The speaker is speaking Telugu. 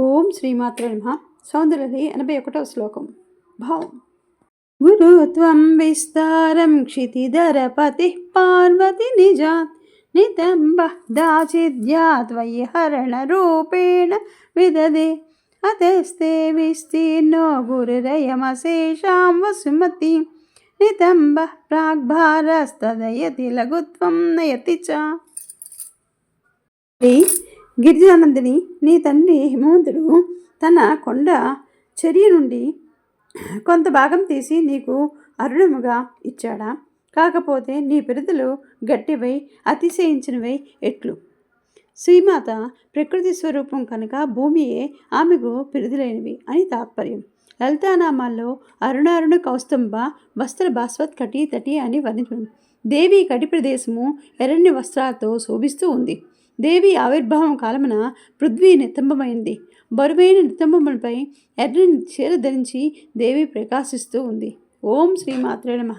ఓం శ్రీమాత్రే నమ. సౌందర్యది ఎనభై ఒకటో శ్లోకం. భావం. గురుత్వం విస్తారం క్షితిధరపతి పార్వతి నిజాత్ నితంబ దాచిద్యా త్వయి హరణ రూపేణ విదదే అతస్తే విస్తీర్ణో గురురయమశేషాం వసుమతి. నితంబ ప్రాగ్భారస్తదయతి లఘుత్వం నయతి చ. గిరిజానందిని నీ తండ్రి హిమవంతుడు తన కొండ చర్య నుండి కొంత భాగం తీసి నీకు అరుణముగా ఇచ్చాడా? కాకపోతే నీ పిరుదులు గట్టివై అతిశయించినవై ఎట్లు? శ్రీమాత ప్రకృతి స్వరూపం కనుక భూమియే ఆమెకు పిరుదులైనవి అని తాత్పర్యం. లలితానామాల్లో అరుణారుణ కౌస్తంభ వస్త్ర భాస్వత్ కటి తటి అని వర్ణించడం దేవి కటి ప్రదేశము ఎర్రని వస్త్రాలతో శోభిస్తూ ఉంది. దేవి ఆవిర్భావం కాలమున పృథ్వీ నితంబమైంది బరువైన నితంబములపై ఎర్రని చీర ధరించి దేవి ప్రకాశిస్తూ ఉంది. ఓం శ్రీమాత్రే నమ.